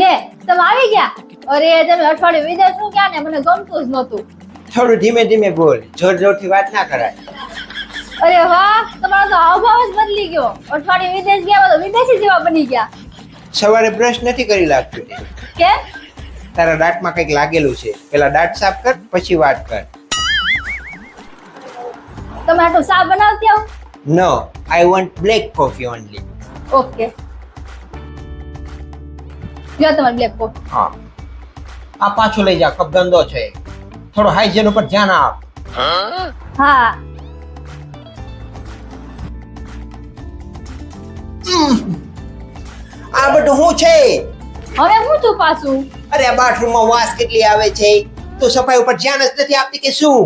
લે તમે આવી ગયા? અરે તમે અઠવાડિયું વિદેશનું ગયા ને? મને ગમતું જ નહોતું. થોડું ધીમે ધીમે બોલ જોર જોરથી વાત ના કરાય. અરે વાહ તમારો તો હાવભાવ જ બદલી ગયો. અઠવાડિયું વિદેશ ગયા તો વિદેશી જેવા બની ગયા. સવારે બ્રશ નથી કરી લાગતું. કે? તારા દાંતમાં કંઈક લાગેલું છે. પેલા દાંત સાફ કર પછી વાત કર. તમે આટલું સાફ બનાવતી આવ? No I want black coffee only okay લ્યો તમારે બ્લેક કોટ હા. આ પાછું લઈ જા કપ ગંદો છે. થોડો હાઇજેન ઉપર ધ્યાન આપ. હા. આ બધું શું છે? હવે હું છું પાછું? અરે બાથરૂમમાં વાસ કેટલી આવે છે? તો સફાઈ ઉપર ધ્યાન જ નથી આપતી કે શું?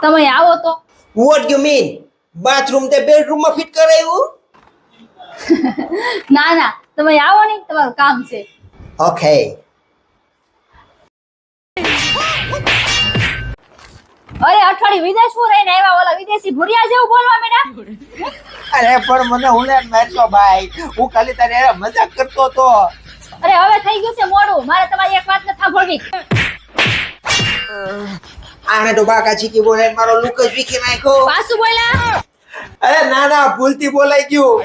તમે આવો તો. વોટ યુ મીન બાથરૂમ તે બેડરૂમમાં ફિટ કરાયું? ના ના. તમે આવો ને તમારું કામ છે. ઓકે અરે અઠવાડિયું હું રહીને આવ્યા ઓલા વિદેશી ભૂરિયા જેવું બોલવા મેડા અરે પણ મને લે મારશો ભાઈ. હું ખાલી તારે મજાક કરતો તો અરે હવે થઈ ગયું છે મોડું. મારે તમારી એક વાત નથી સાંભળવી. આને તો બાકા ચીકી બોલે મારો લુક જ વીખી નાખ્યો. પાછું બોલ્યા? અરે ના ના ભૂલથી બોલાઈ ગયું.